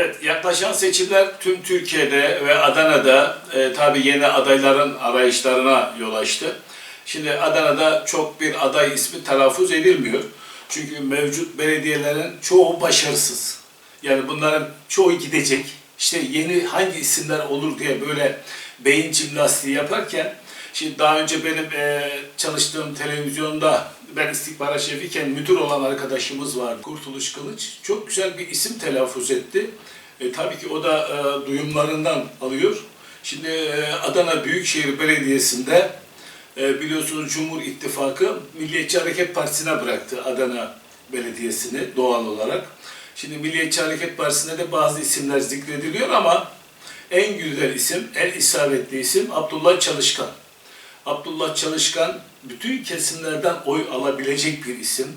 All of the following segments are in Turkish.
Evet, yaklaşan seçimler tüm Türkiye'de ve Adana'da e, tabii yeni adayların arayışlarına yol açtı. Şimdi Adana'da çok bir aday ismi telaffuz edilmiyor. Çünkü mevcut belediyelerin çoğu başarısız. Yani bunların çoğu gidecek. İşte yeni hangi isimler olur diye böyle beyin jimnastiği yaparken Şimdi daha önce benim e, çalıştığım televizyonda ben istihbarat şefiyken müdür olan arkadaşımız var Kurtuluş Kılıç. Çok güzel bir isim telaffuz etti. E, tabii ki o da e, duyumlarından alıyor. Şimdi e, Adana Büyükşehir Belediyesi'nde e, biliyorsunuz Cumhur İttifakı Milliyetçi Hareket Partisi'ne bıraktı Adana Belediyesi'ni doğal olarak. Şimdi Milliyetçi Hareket Partisi'nde de bazı isimler zikrediliyor ama en güzel isim, en isabetli isim Abdullah Çalışkan. Abdullah Çalışkan bütün kesimlerden oy alabilecek bir isim.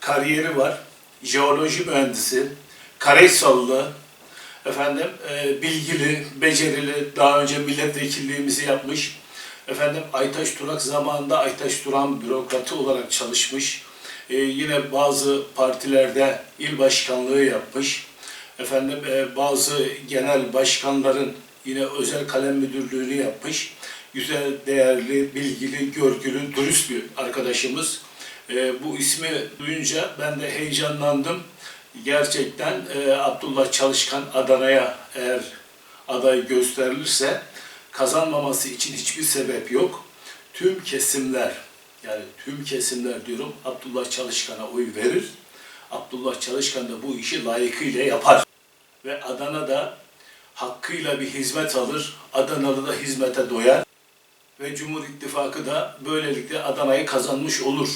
Kariyeri var. Jeoloji mühendisi, Karaysallı, efendim e, bilgili, becerili, daha önce milletvekilliğimizi yapmış. Efendim Aytaş Turak zamanında Aytaş Turan bürokratı olarak çalışmış. E, yine bazı partilerde il başkanlığı yapmış. Efendim e, bazı genel başkanların yine özel kalem müdürlüğünü yapmış. Güzel, değerli, bilgili, görgülü, dürüst bir arkadaşımız. E, bu ismi duyunca ben de heyecanlandım. Gerçekten e, Abdullah Çalışkan Adana'ya eğer aday gösterilirse kazanmaması için hiçbir sebep yok. Tüm kesimler yani tüm kesimler diyorum Abdullah Çalışkan'a oy verir. Abdullah Çalışkan da bu işi layıkıyla yapar. Ve Adana'da hakkıyla bir hizmet alır. Adanalı da hizmete doyar. Ve Cumhur İttifakı da böylelikle Adana'yı kazanmış olur.